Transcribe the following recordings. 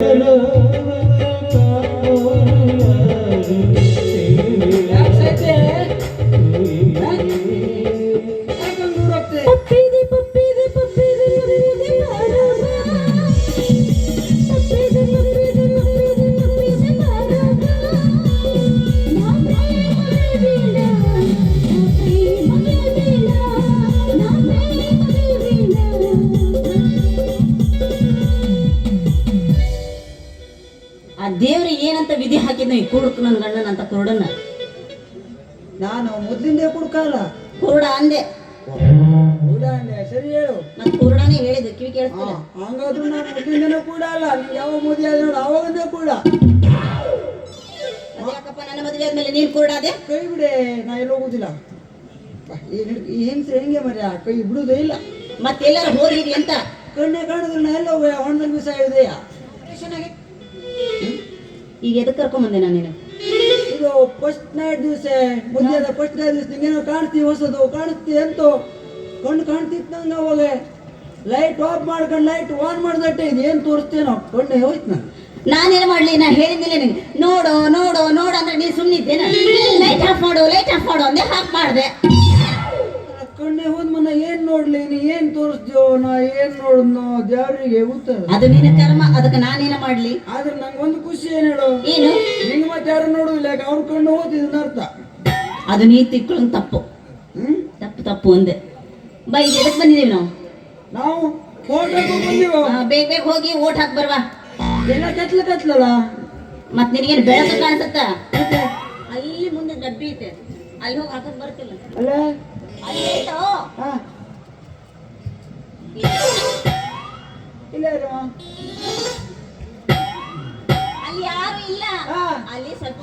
ಯಾಕ್ ದೇವ್ರು ಏನಂತ ವಿಧಿ ಹಾಕಿದ್ನ ಈ ಕುಡುಕ್ ನನ್ನ ಗಂಡನ ಅಂತ ಕುರುಡನ್ನ? ನಾನು ಮೊದ್ಲಿಂದ ಕುಡ್ಕಲ್ಲ. ಕುರುಡ ಅಂದೆ. ಉದಾಹರಣೆ ಸರಿ ಹೇಳು. ಮತ್ತೆ ಕುರುಡನೇ ಹೇಳಿದ್ದು ಕಿವಿ ಕೇಳಿಸ್ತಿಲ್ಲ. ಹಂಗಾದ್ರೂ ನಾನು ಮೊದ್ಲಿಂದನೂ ಕೂಡ ಅಲ್ಲ ನೀನ್ ಯಾವ ಮದುವೆ ಆದ ನೋಡು ಅವಾಗಂದೇ ಕೂಡ ಅದ್ಯಾಕಪ್ಪ ನನ್ನ ಮದುವೆ ಆದ್ಮೇಲೆ ನೀನ್ ಕುರುಡ ಅದೇ ಕೈ ಬಿಡೆ ನಾ ಎಲ್ಲ ಹೋಗುದಿಲ್ಲ. ಹೆಂಗ್ಸ್ರು ಹೆಂಗೆ ಮರ್ಯ? ಕೈ ಬಿಡುದೇ ಇಲ್ಲ. ಮತ್ತೆಲ್ಲರೂ ಹೋಗಿರಿ ಅಂತ? ಕಣ್ಣೆ ಕಾಣುದ್ರೆ ನಾ ಎಲ್ಲ ಹೋಗಿ ಹೊಣ್ಣಲ್ಲಿ ಬಿಸ ಇದೆಯಾ ಈಗ ಎದಕ್ಕೆ ಕರ್ಕೊಂಬಂದೆ ನಾನು ನೀನು ಇದು ಫಸ್ಟ್ ನೈಟ್ ದಿವಸ ಮಧ್ಯಾಹ್ನ ಫಸ್ಟ್ ನೈಟ್ ದಿವಸ ನಿಂಗೇನೋ ಕಾಣ್ತಿ ಹೊಸದು ಕಾಣಿಸ್ತಿ ಎಂತ. ಕಣ್ಣು ಕಾಣ್ತಿತ್ತು ನಂಗೆ ಅವಾಗ. ಲೈಟ್ ಆಫ್ ಮಾಡ್ಕೊಂಡು ಲೈಟ್ ಆನ್ ಮಾಡ್ದಟ್ಟೆ ಇದು ಏನು ತೋರಿಸ್ತೇನೋ? ಕಣ್ಣೆ ಹೋಯ್ತು ನಾನು ನಾನೇನು ಮಾಡ್ಲಿ? ನಾ ಹೇಳಿದ್ದಿಲ್ಲ ನಿನಗೆ. ನೋಡು ನೋಡು ನೋಡು ಅಂದ್ರೆ ನೀನು ಸುಮ್ಮನಿದ್ದೇನೆ ಲೈಟ್ ಆಫ್ ಮಾಡು ಲೈಟ್ ಆಫ್ ಮಾಡು ಅಂದೆ ಆಫ್ ಮಾಡ್ದೆ. ಕಣ್ಣೆ ಹೋದ್ ಮನ ಏನ್ ನೋಡ್ಲಿ ನೀ ಏನ್ ತೋರಿಸ್ದ್ಯೋ ನಾ ಏನ್ ನೋಡ್ನೋ ದೇವ್ರಿಗೆ ಉತ್ತರ. ಅದು ನಿನ್ನ ಕರ್ಮ ಅದಕ್ಕೆ ನಾನೇನ ಮಾಡ್ಲಿ? ಆದ್ರೆ ನಂಗೆ ಒಂದು ಖುಷಿ ಏನ್ ಹೇಳು? ಏನು? ನಿಂಗೆ ಮತ್ತೆ ಯಾರು ನೋಡುದಿಲ್ಲ ಯಾಕೆ ಅವ್ರ ಕಣ್ಣು ಹೋತಿದ್ ಅರ್ಥ. ಅದು ನೀ ತಿಕ್ಕೊಳ್ಳೋದು ತಪ್ಪು. ಹ್ಮ್? ತಪ್ಪು ತಪ್ಪು ಅಂದೆ ಬೈ ಎದಕ್ ಬಂದಿದೀವಿ ನಾವು? ನಾವು ಫೋಟೋಗೂ ಬಂದಿವ? ಆ, ಬೇಗ ಬೇಗ ಹೋಗಿ ಓಟ್ ಹಾಕ್ ಬರ್ವಾ. ಎಲ್ಲ ಕತ್ಲ ಕತ್ಲಲ್ಲ? ಮತ್ ನಿನಗೇನು ಬೆಳಕು ಕಾಣಿಸುತ್ತ? ಅಲ್ಲಿ ಮುಂದೆ ಡಬ್ಬಿ ಐತೆ. ಅಲ್ಲಿ ಹೋಗಿ ಹಾಕಕ್ ಬರ್ತಿಲ್ಲ ಅಲ್ಲ? ಇಲ್ಲ. ಅಲ್ಲಿ ಯಾರು ಇಲ್ಲ. ಅಲ್ಲಿ ಸ್ವಲ್ಪ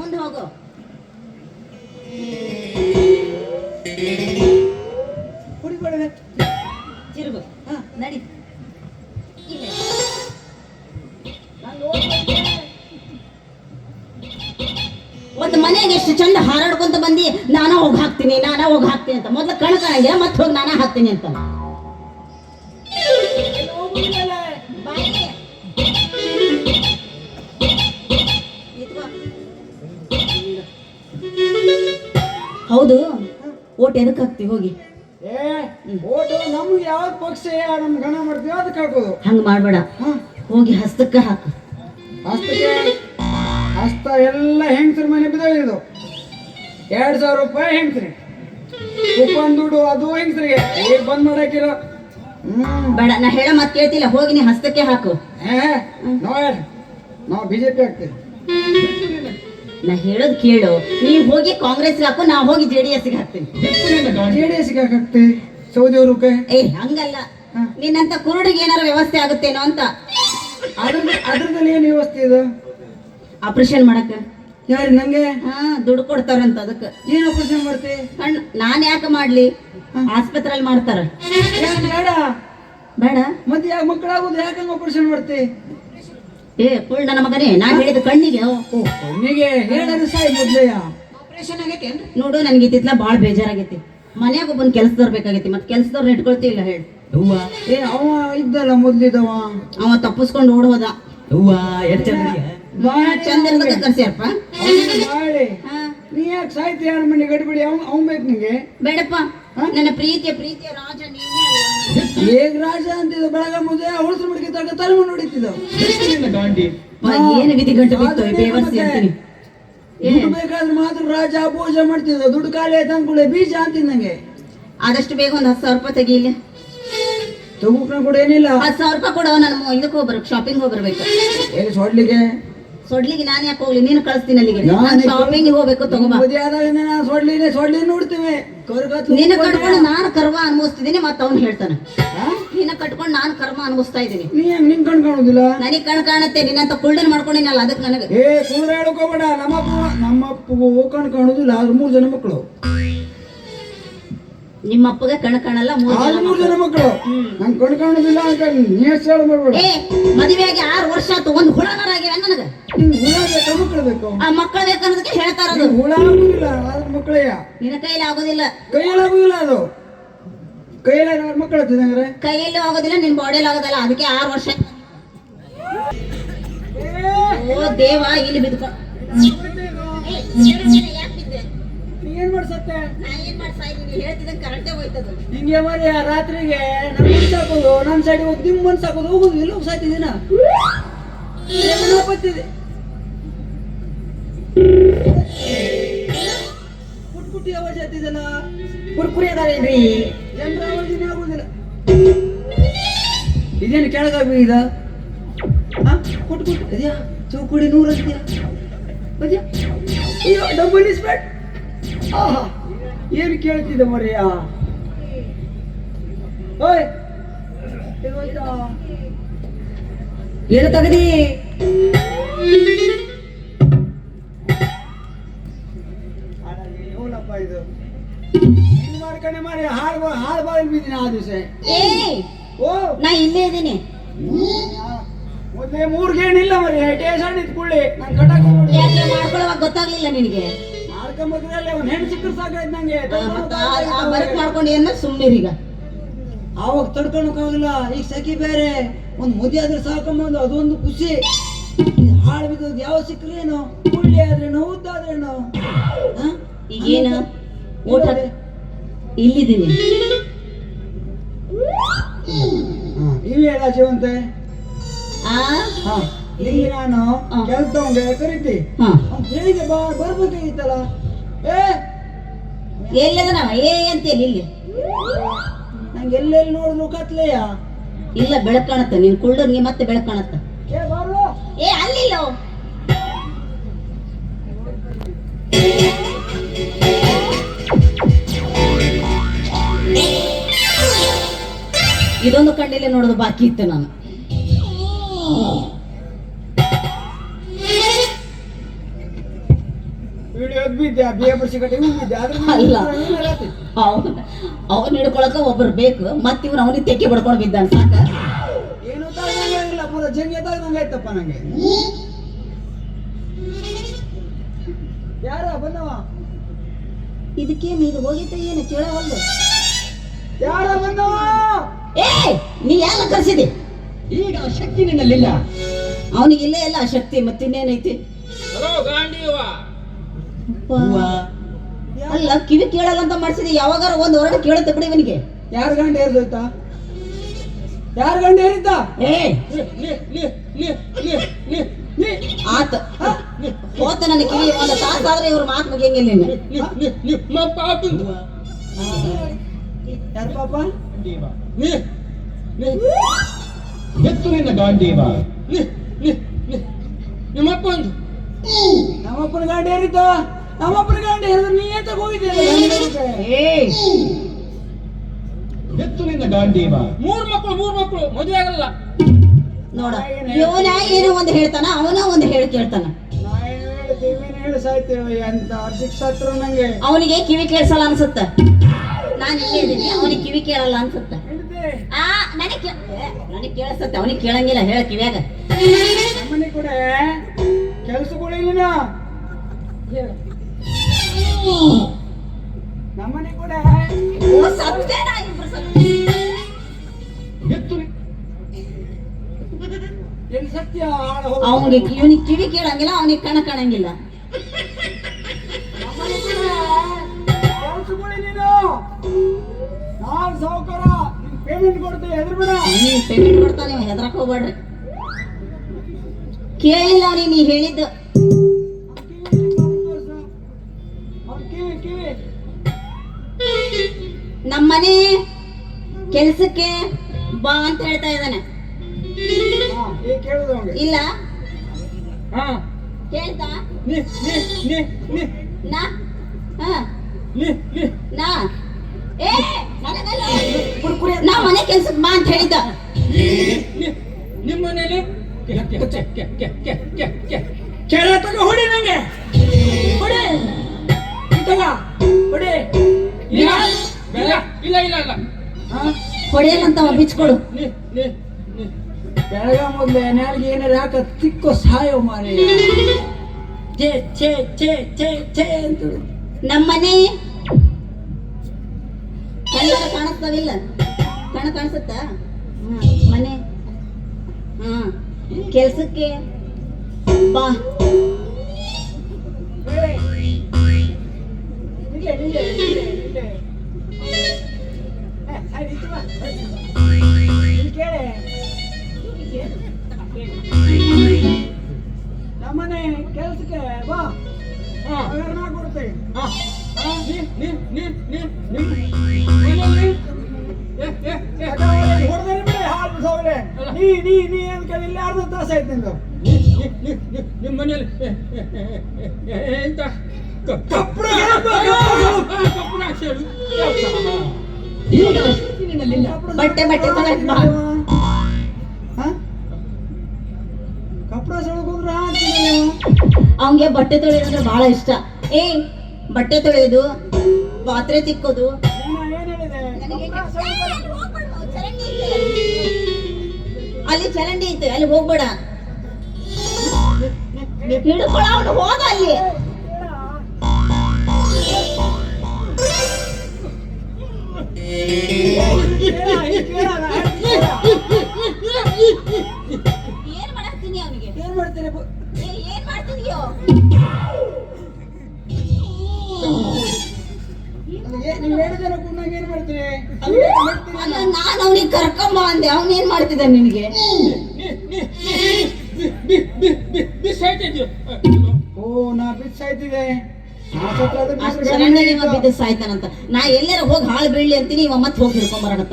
ಮುಂದೆ ಹೋಗು. ಕುಡಿಬೇಡ. ನಾನ ಹೋಗಿ ಹಾಕ್ತೀನಿ ಅಂತ. ಮೊದ್ಲು ಕಣ ಕಾಣಂಗಿಲ್ಲ ಮತ್ತೆ ಹೋಗಿ ನಾನು ಹಾಕ್ತೀನಿ ಅಂತ. ಹೌದು. ಓಟ್ ಎದಕ್ಕೆ ಹಾಕ್ತಿ? ಹೋಗಿ. ಓಟು ನಮ್ಗೆ ಯಾವ್ದು ಪಕ್ಷ ನಮ್ ಗಣ ಮಾಡ್ತೀವಿ ಅದಕ್ಕೆ ಹಾಕೋದು. ಹಂಗ ಮಾಡ್ಬೇಡ. ಹೋಗಿ ಹಸ್ತಕ್ಕೆ ಹಾಕು. ಹಸ್ತಕ್ಕೆ ಹಸ್ತ ಎಲ್ಲ ಹೆಂಗಸ್ರ ಮನೆ ಬಿದ್ದೋಗಿದ್ದು ಎರಡು ಸಾವಿರ ರೂಪಾಯಿ ಹೆಂಗಸ್ರಿ ಕುಪ್ಪನ್ ದುಡ್ಡು ಅದು ಹೆಂಗ್ರಿ ಈಗ ಬಂದ್ ಮಾಡಾಕಿರೋ ಬೇಡ ನಾ ಹೇಳ ಮಾತು ಕೇಳ್ತಿಲ್ಲ ಹೋಗಿ ನೀ ಹಸ್ತಕ್ಕೆ ಹಾಕು. ನೋಡ್ ನಾವು ಬಿಜೆಪಿ ಹಾಕ್ತೀವಿ. ನಾ ಹೇಳೋದ್ ಕೇಳು ನೀ ಹೋಗಿ ಕಾಂಗ್ರೆಸ್ಗೆ ಹಾಕು ನಾ ಹೋಗಿ ಜೆ ಡಿ ಎಸ್ಗೆ ಹಾಕ್ತೀನಿ ಜೆ ಡಿ ಎಸ್ಗೆ ಹಾಕ್ತಿ ಸೌದಿ ಅವ್ರ ಕೈ ಏ ಹಂಗಲ್ಲ. ನಿನ್ನಂತ ಕುರುಡಿಗೆ ಏನಾರ ವ್ಯವಸ್ಥೆ ಆಗುತ್ತೇನೋ ಅಂತ. ಅದ್ರ ಅದ್ರದಲ್ಲಿ ಏನು ವ್ಯವಸ್ಥೆ ಇದು? ಆಪರೇಷನ್ ಮಾಡಕ ಯಾರು ನಂಗೆ? ಹಾ ದುಡ್ಡು ಕೊಡ್ತಾರಂತ ಅದಕ್ಕೆ. ಏನು ಆಪರೇಷನ್ ಮಾಡ್ತಿ? ಕಣ್ ನಾನ್ ಯಾಕೆ ಮಾಡ್ಲಿ? ಆಸ್ಪತ್ರೆಯಲ್ಲಿ ಮಾಡ್ತಾರ. ಏನ್ ಬೇಡ? ಬೇಡ? ಮತ್ತೆ ಯಾಕೆ ಮಕ್ಕಳಾಗೋದು? ಯಾಕಂಗ ಆಪರೇಷನ್ ಮಾಡ್ತಿ? ಏ ಕುಳ್ ನನ್ನ ಮಗನೇ ನಾನು ಹೇಳಿದ ಕಣ್ಣಿಗೆ. ಓ, ಕಣ್ಣಿಗೆ? ಹೇಳೋದು ಸಾಯಿ ಮೊದ್ಲೆಯ ನೋಡು ನನಗೆ ಇತ್ತಿತ್ಲ ಭಾಳ ಬೇಜಾರಾಗೈತಿ. ಮನ್ಯಾಗ ಒಬ್ಬನ್ ಕೆಲ್ಸದವ್ರು ಬೇಕಾಗೈತಿ. ಮತ್ತೆ ಕೆಲ್ಸದವ್ರನ್ನ ಇಟ್ಕೊಳ್ತಿಲ್ಲ ಹೇಳಿ. ಏ ಅವ ಇದ್ದಲ್ಲ ಮೊದ್ಲಿದ್ದವ ಅವ ತಪ್ಪಿಸ್ಕೊಂಡು ಓಡ್ ಹೋದ ಬಾಳ ಚಂದ ಇರೋದಕ್ಕೆ ಕರ್ಸ್ಯಾರಪ್ಪ ಬಾಳೆ ಹಾ. ನೀ ಯಾಕೆ ಸಾಯ್ತಿ ಯಾರ ಮನೆ ಗಡಿಬಿಡಿ ಅವ್ನು ಅವ್ನು ಬೇಕು ನಿಂಗೆ. ಬೇಡಪ್ಪ. ನನ್ನ ಪ್ರೀತಿಯ ಪ್ರೀತಿಯ ರಾಜ ನೀನೇ? ಹೇಗ್ ರಾಜ ಅಂತಿದ್ದ ಬೆಳಗ ಮುಂದೆ ಉಳಿಸ್ರು ಬಿಡಿಗೆ ತಗ ತಲೆ ಮುಂದೆ ಹೊಡಿತಿದ್ದ ಏನು ವಿಧಿ ಗಂಟು ಬಿತ್ತು? ಈ ಬೇವರ್ಸಿ ಅಂತೀನಿ. ದುಡ್ಡು ಬೇಕಾದ್ರೆ ಮಾತ್ರ ರಾಜ ಪೂಜೆ ಮಾಡ್ತಿದ್ದ. ದುಡ್ಡು ಖಾಲಿ ಆಯ್ತು ಅಂದ್ಕೊಳ್ಳೆ ಬೀಜ ಅಂತಿದ್ದಂಗೆ ಆದಷ್ಟು ಬೇಗ ಒಂದು ಹತ್ತು ಸಾವಿರ ರೂಪಾಯಿ ತೆಗೀಲಿ ಇಲ್ಲಿ. ತಗೋಕ್ನ ಕೂಡ ಏನಿಲ್ಲ. ಹತ್ತು ಸಾವಿರ ರೂಪಾಯಿ ಕೊಡೋ ನಾನು ಇದಕ್ಕೆ ಹೋಗ್ಬರ್ಬೇಕು ಶಾಪಿಂಗ್ ಹೋಗ್ಬರ್ಬೇಕು ಎಲ್ಲಿ ಸೊಡ್ಲಿಗೆ ಸೊಡ್ಲಿಗೆ ನಾನು ಯಾಕೆ ಹೋಗ್ಲಿ? ನೀನು ಕಳಿಸ್ತೀನಿ ಅಲ್ಲಿಗೆ. ನಾನು ನಾನೇ ಶಾಪಿಂಗ್ ಹೋಗ್ಬೇಕು ತಗೋಬಾ ನಾನು ಸೊಡ್ಲಿನೇ ಸೊಡ್ಲಿ ನೋಡ್ತೀವಿ ಕರ್ಗತ್ಲು ನಿನ್ನ ಕಟ್ಕೊಂಡು ನಾನು ಕರ್ಮ ಅನುಭವಿಸ್ತಿದ್ದೀನಿ ಮತ್ತೆ ಅವ್ನು ಹೇಳ್ತಾನೆ. ನೀನ ಕಟ್ಕೊಂಡು ನಾನು ಕರ್ಮ ಅನುಭವಿಸ್ತಾ ಇದ್ದೀನಿ. ನೀ ಹೆಂಗ್ ನಿಂಗ್ ಕಣ್ ಕಾಣುದಿಲ್ಲ? ನನಗೆ ಕಣ್ ಕಾಣುತ್ತೆ ನಿನ್ನಂತ ಕುಳ್ಡನ್ ಮಾಡ್ಕೊಂಡಿನಲ್ಲ ಅದಕ್ಕೆ ನನಗೆ. ಏ ಕೂಡ ಹೇಳ್ಕೋಬೇಡ. ನಮ್ಮಪ್ಪ ನಮ್ಮಪ್ಪಗೂ ಕಣ್ ಕಾಣುದಿಲ್ಲ. ಆದ್ರೆ ಮೂರು ಜನ ಮಕ್ಕಳು. ನಿಮ್ಮ ಅಪ್ಪಗೆ ಕಣ್ ಕಾಣಲ್ಲ ಮೂರು ಮೂರು ಜನ ಮಕ್ಕಳು ನಂಗೆ ಕಣ್ ಕಾಣುದಿಲ್ಲ ಅಂತ ನೀ ಎಷ್ಟು ಹೇಳ ಮಾಡ್ಬೇಡ ಏ ಮದುವೆಯಾಗಿ ಆರು ವರ್ಷ ಆಯ್ತು ಒಂದು ಹುಳನರಾಗಿವೆ ನನಗೆ ನಿಂಗೆ ಹುಳ ಬೇಕಾ ಮಕ್ಕಳು ಬೇಕು ಆ ಮಕ್ಕಳು ಬೇಕನ್ನೋದಕ್ಕೆ ಹೇಳ್ತಾರ ನಿಂಗ್ ಹುಳ ಆಗುದಿಲ್ಲ ಆದ್ರೆ ಮಕ್ಕಳೇ ನಿನ್ನ ಕೈಲಿ ಆಗೋದಿಲ್ಲ ಕೈಯಲ್ಲಿ ಆಗುದಿಲ್ಲ ಅದು ಕೈಯಲ್ಲಿ ಮಕ್ಕಳು ಹತ್ತಿದಂಗ್ರೆ ಕೈಯಲ್ಲಿ ಆಗೋದಿಲ್ಲ ನಿನ್ ಬಾಡಿಯಲ್ಲಿ ಆಗೋದಲ್ಲ ಅದಕ್ಕೆ ಆರು ವರ್ಷ ಓ ದೇವ ಇಲ್ಲಿ ಬಿದ್ಕೊ ಏನ್ ಮಾಡ್ಸತ್ತೆ? ನಾ ಏನ್ ಮಾಡ್ಸಾ? ಇಲ್ಲಿ ಹೇಳ್ತಿದ್ದಂಗೆ ಕರೆಕ್ಟೇ ಹೋಯ್ತದು. ಹಿಂಗೆ ಮರಿ ಆ ರಾತ್ರಿಗೆ ನನ್ ಸಾಕೋದು ನನ್ ಸೈಡ್ ಹೋಗಿ ನಿಮ್ ಮನ್ಸಾಕೋದು ಹೋಗುದು ಇಲ್ಲ ಸಾಯ್ತಿದ್ದೀನ ಬತ್ತಿದೆ. ಪುಟ್ ಪುಟ್ಟಿ ಆವಾಜ್ ಆಗ್ತಿದೆನ ಕುರ್ಕುರಿ ಅದಾವೇನ್ರಿ ಜನರ ಆವಾಜಿನೇ ಆಗುದಿಲ್ಲ. ಇದೇನು ಕೆಳಗ ಇದ? ಹಾ? ಪುಟ್ ಪುಟ್ ಅದ್ಯಾ ಚೌಕುಡಿ ನೂರ ಅಂತೀಯ? ಅದ್ಯಾ ಅಯ್ಯೋ ಡಬಲ್ ಏನು ಕೇಳ್ತಿದ್ದೆ ಮರಿಯ? ಓಯ್ ಏನು ತಗದಿ. ಏನಪ್ಪ ಇದು? ಮಾಡ್ಕೊಂಡೆ ಮಾಡಿ ಹಾಳು ಹಾಳು ಬಾಯಲ್ಲಿ ಬಿದ್ದೀನಿ ಆ ದಿವಸ. ಓ ನಾ ಇಲ್ಲೇ ಇದ್ದೀನಿ. ಮೊದಲೇ ಮೂರು ಗೇಣ್ ಇಲ್ಲ ಮರಿ ಟೇಷನ್ ಇದ್ಕೊಳ್ಳಿ ನಾನು ಕಟ್ಟಾಕ ನೋಡಿ ಯಾಕೆ ಮಾಡ್ಕೊಳ್ಳೋವಾಗ ಗೊತ್ತಾಗ್ಲಿಲ್ಲ ನಿನಗೆ? ಮಾಡ್ಕೊಂಬದ್ರಲ್ಲಿ ಅವ್ನು ಹೆಣ್ಣು ಸಿಕ್ಕರು ಸಾಕಾಯ್ತು ನಂಗೆ ಮಾಡ್ಕೊಂಡು ಏನ ಸುಮ್ಮನಿರೀಗ ತಡ್ಕೊಳಕ್ಕಾಗಲ್ಲ ಈಗ. ಸಖಿ ಬೇರೆ. ಒಂದು ಮುದಿ ಆದ್ರೆ ಸಾಕೊಂಬಂದು ಅದೊಂದು ಖುಷಿ. ಹಾಳು ಬಿದ್ದದ್ದು ಯಾವ ಸಿಕ್ಕರೇನು ಕುಳ್ಳಿ ಆದ್ರೇನು ಉದ್ದಾದ್ರೇನು? ಈಗೇನು ಊಟ. ಇಲ್ಲಿದ್ದೀನಿ. ಇವು ಹೇಳ ಜೀವಂತೆ. ಆ? ಹಾ. ಈಗ ನಾನು. ಕೆಲ್ಸದವಂಗೆ ಕರಿತಿ. ಹೇಳಿದೆ ಬರ್ಬೇಕಾಗಿತ್ತಲ್ಲ. ಏ ಎಲ್ಲದನವ ಏ ಅಂತೇಳಿ ಇಲ್ಲಿ ನಂಗೆ ಎಲ್ಲೆಲ್ಲಿ ನೋಡಿದ್ರು ಕತ್ಲೆಯ? ಇಲ್ಲ ಬೆಳಕು ಕಾಣುತ್ತೆ. ನಿನ್ ಕುಳ್ಳನ್ಗೆ ಮತ್ತೆ ಬೆಳಕು ಕಾಣುತ್ತೆ. ಏ ಅಲ್ಲಿಲ್ಲ? ಇದೊಂದು ಕಣ್ಣಿಲೆ ನೋಡೋದು ಬಾಕಿ ಇತ್ತು ನಾನು. ಅವನ್ ಅವನ್ ಹಿಡ್ಕೊಳಕ ಒಬ್ರು ಬೇಕು ಮತ್ತೆ ಇವ್ನು ಅವನಿಗೆ ತೆಕ್ಕಿ ಬಡ್ಕೊಂಡು ಬಿದ್ದಾನ ಸಾಕ? ಏನು ಆಯ್ತಪ್ಪ ನಂಗೆ. ಯಾರ ಬಂದವ? ಇದಕ್ಕೇನು ಇದು ಹೋಗಿತ್ತ ಏನು ಕೇಳವಲ್ದು ಯಾರ ಬಂದವ? ಏ ನೀ ಯಾರ ಕರ್ಸಿದಿ? ಈಗ ಶಕ್ತಿ ನಿನ್ನಲ್ಲಿಲ್ಲ. ಅವನಿಗೆ ಇಲ್ಲೇ ಇಲ್ಲ ಆ ಶಕ್ತಿ ಮತ್ತಿನ್ನೇನೈತಿ? ಅಪ್ಪ. ಅಲ್ಲ ಕಿವಿ ಕೇಳಲ್ಲ ಅಂತ ಮಾಡ್ಸಿದಿ ಯಾವಾಗಾರ ಒಂದ್ ಹೊರಡು ಕೇಳುತ್ತೆ ಬಿಡಿ ಇವನಿಗೆ. ಯಾರು ಗಂಡ ಏರ್ದೋಯ್ತಾ ಯಾರು ಗಂಡ ಏರಿದ್ದ? ಏ. ಆತ. ಹೋತ ನನ್ನ ಕಿವಿ ಒಂದು ತಾಸಾದ್ರೆ ಇವ್ರ ಮಾತು ಮುಗಿಯಂಗಿಲ್ಲ ಇನ್ನು. ಯಾರ ಪಾಪ? ಎತ್ತು ನಿನ್ನ ಗಾಂಡೀವ ನಮ್ಮಪ್ಪನ ಗಂಡ ಏರಿದ್ದ? ನಮ್ಮಪ್ಪನ ಗಂಡ ಏರಿದ ನೀ ಎಂತ ಹೋಗಿದ್ದೆ ಎತ್ತು ನಿನ್ನ ಗಾಂಡೀವ ಮೂರ್ ಮಕ್ಕಳು ಮೂರ್ ಮಕ್ಕಳು ಮದುವೆ ಆಗಲ್ಲ. ನೋಡ ಇವನ ಏನೋ ಒಂದು ಹೇಳ್ತಾನ ಅವನ ಒಂದು ಹೇಳಿ ಕೇಳ್ತಾನ. ಅವನಿಗೆ ಕಿವಿ ಕೇಳಿಸಲ್ಲ ಅನ್ಸುತ್ತ. ನಾನು ಇಲ್ಲೇ ಇದ್ದೀನಿ ಅವನಿಗೆ ಕಿವಿ ಕೇಳಲ್ಲ ಅನ್ಸುತ್ತ. ಆ ನನಗೆ ನನಗೆ ಕೇಳಿಸತ್ತೆ ಅವನಿಗೆ ಕೇಳಂಗಿಲ್ಲ ಹೇಳ ಕಿವಿಯಾಗ. ನಮ್ಮನೆ ಕೂಡ ಕೆಲ್ಸಗಳು ನೀನು ಹೇಳು. ನಮ್ಮನೆ ಕೂಡ. ಅವನಿಗೆ ಇವನಿಗೆ ಕಿವಿ ಕೇಳಂಗಿಲ್ಲ ಅವನಿಗೆ ಕಣ ಕಾಣಂಗಿಲ್ಲ. ನೀನು. ಸಾವುಕಾರ ಪೇಮೆಂಟ್ ಕೊಡ್ತೇವೆ ಎದುರು ನೀ ನೀನ್ ಪೇಮೆಂಟ್ ಕೊಡ್ತಾನೆ ಹೆದರಕ್ ಹೋಗ್ಬೇಡ್ರಿ. ಕೇಳಿಲ್ಲ ನೀ ಹೇಳಿದ್ದು. ನಮ್ಮನೆ ಕೆಲ್ಸಕ್ಕೆ ಬಾ ಅಂತ ಹೇಳ್ತಾ ಇದ್ದಾನೆ. ಇಲ್ಲ. ಹಾ. ಹೇಳ್ತಾ ನೀ ನೀ ಏ. ನಾ ಮನೆ ಕೆಲ್ಸಕ್ಕೆ ಬಾ ಅಂತ ಹೇಳಿದ್ದ. ನಿಮ್ಮ ಮನೇಲಿ ಕೆಳ ಹೊಡಿ ನಂಗೆ. ಹಾ ಬಿಚ್ಕೊಳು ಅಂತ ಅವ ಬಿಚ್ಕೊಡು ಬೆಳಗ ಮೊದ್ಲೇ ನಾಲ್ಗೆ ಏನಾರ ಯಾಕ ತಿಕ್ಕೋ ಸಾಯೋ ಮಾರಿ ಛೇ ಛೇ ಛೇ ಛೇ ಛೇ ಅಂತ ನಮ್ಮನೆ ಕಣ್ಣಾರ ಕಾಣಿಸ್ತಾವಿಲ್ಲ ಕಣ ಕಾಣಿಸುತ್ತಾ ಹ್ಮ್ ಮನೆ ಹಾ ಕೆಲ್ಸಕ್ಕೆ ಬಾ ಇಲ್ಲ. ಇಲ್ಲಿ. ನಮ್ಮನೆ ಕೆಲ್ಸಕ್ಕೆ ಬಾ ಪಗಾರ ನಾ ನೀ ನೀ ಅಂತ ಕೇಳಿ ಅರ್ಧ ತಾಸು ಆಯ್ತು ನಿಂದು ನಿಮ್ಮ ಎ- ಎಂತ ಕಪ್ಪಡ ಕಪ್ಪಡ ಬಟ್ಟೆ ಬಟ್ಟೆ ಅವನ್ಗೆ ಬಟ್ಟೆ ತೊಳೆಯೋದಂದ್ರೆ ಬಹಳ ಇಷ್ಟ. ಏ ಬಟ್ಟೆ ತೊಳೆಯೋದು ಪಾತ್ರೆ ತಿಕ್ಕೋದು. ಅಲ್ಲಿ ಚರಂಡಿ ಐತೆ ಅಲ್ಲಿ ಹೋಗ್ಬೇಡ ಹಿಡ್ಕೊಳ ಅವನು ಹೋಗ ಅಲ್ಲಿ. ಏನ್ ಮಾಡಾಕ್ತೀನಿ ಅವನಿಗೆ ಏನ್ ಮಾಡ್ತೀರಿ ಏನ್ ಮಾಡ್ತಿದ್ಯೋ ನೀವ್ ಜನ ಕೂಡ್ನಾಗ ಏನ್ ಮಾಡ್ತೀರಿ ಅಲ್ಲ ನಾನು ಅವನಿಗೆ ಕರ್ಕೊಂಬ ಅಂದೆ ಅವನ್ ಏನ್ ಮಾಡ್ತಿದ್ದಾನೆ ನಿನಗೆ ಬಿಸಿ ಆಯ್ತಿದ್ಯೋ? ಓ ನಾ ಬಿಚ್ ಆಯ್ತಿದೆ ಅಷ್ಟ್ ಚರಂಡಿಗೆ ಬಿದ್ದು ಸಾಯ್ತಾನಂತ. ನಾ ಎಲ್ಲಾರ ಹೋಗಿ ಹಾಳು ಬೀಳ್ಲಿ ಅಂತೀನಿ ಇವ ಮತ್ತೆ ಹೋಗಿ ಹಿಡ್ಕೊಂಡ್ ಮಾಡು.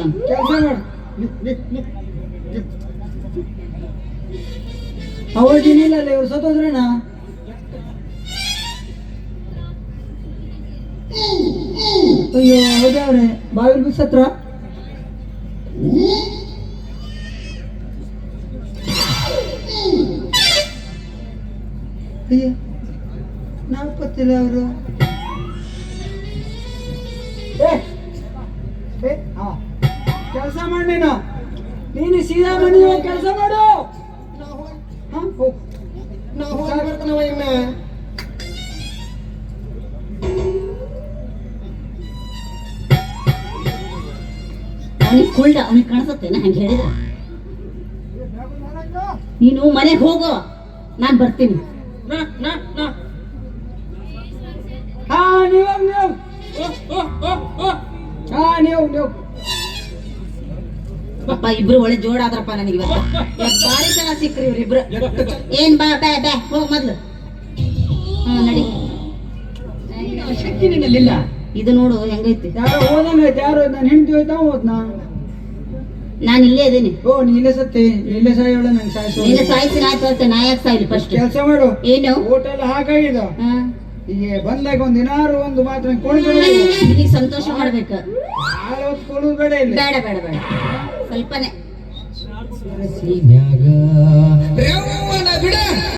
ಅವಾಗಿನಿಲ್ಲ ಅಲ್ಲ ಇವ್ರು ಸತ್ತೋದ್ರೇನ? ಅಯ್ಯೋ ಹೋಗ್ಯಾವ್ರೆ ಬಾವಿಲ್ ಬಿಸ್ ಹತ್ರ ಅಯ್ಯ. ನಾವು ಪತ್ತಿಲ್ಲ ಅವರು ಕೆಲಸ ಮಾಡಿ ನೀನು ನೀನು ಸೀದಾ ಮನೆ ಕೆಲಸ ಮಾಡು ಹಾ, ಹೋಗ್. ಅವನಿಗೆ ಕುಳ್ಳ ಅವನಿಗೆ ಕಾಣಿಸುತ್ತೇನ ಹಂಗೆ ಹೇಳಿದ್ರ ನೀನು ಮನೆಗೆ ಹೋಗು ನಾನ್ ಬರ್ತೀನಿ. ನಾ ನಾ ನಾ. ಹಾ ನೀವು ನೀವು ಹಾ ನೀವು ನೀವು ಅಪ್ಪ ಇಬ್ರು ಒಳ್ಳೆ ಜೋಡ ಆದ್ರಪ್ಪ ನನಗೆ ಇವತ್ತು. ಭಾರಿ ಚೆನ್ನಾಗಿ ಸಿಕ್ಕ್ರಿ ಇವ್ರಿಬ್ರು ಏನ್ ಬಾ ಬಾ ಬಾ ಹೋಗ್ ಮೊದ್ಲು. ಹಾ ನಡಿ. ಶಕ್ತಿ ನಿನ್ನಲ್ಲಿಲ್ಲ ಇದು ನೋಡು ಹೆಂಗೈತಿ? ಯಾರೋ ಹೋದಂಗ ಐತೆ ಯಾರು ನಾನು ಹೆಂಡತಿ ಹೋಯ್ತಾ ಹೋದ್ನಾ ನಾನು ಇಲ್ಲೇ ಇದೀನಿ ಓ ನೀನೇ ಸತ್ತಿ ನೀಲೆ ಸಾಯೋಳ ನಂಗೆ ಸಾಯಿಸು ನೀನು ಸಾಯಿಸಿ ಅಂತ ನಾ ಯಾಕೆ ಸಾಯ್ಲಿ ಫಸ್ಟ್ ಕೆಲಸ ಮಾಡು. ಏನು? ಹೋಟೆಲ್ ಹಾಕಾಗಿದ ಹಾ. ಈಗ ಬಂದಾಗ ಒಂದ್ ದಿನಾರು ಒಂದು ಮಾತ್ರ ಕೊಂಡು ಸಂತೋಷ ಮಾಡ್ಬೇಕು. ಹಾಲು ಹೊತ್ಕೊಳ್ಳೋದು ಬೇಡ ಇಲ್ಲಿ. ಬೇಡ ಬೇಡ ಬೇಡ. ಸ್ವಲ್ಪನೇ. ಬಿಡ.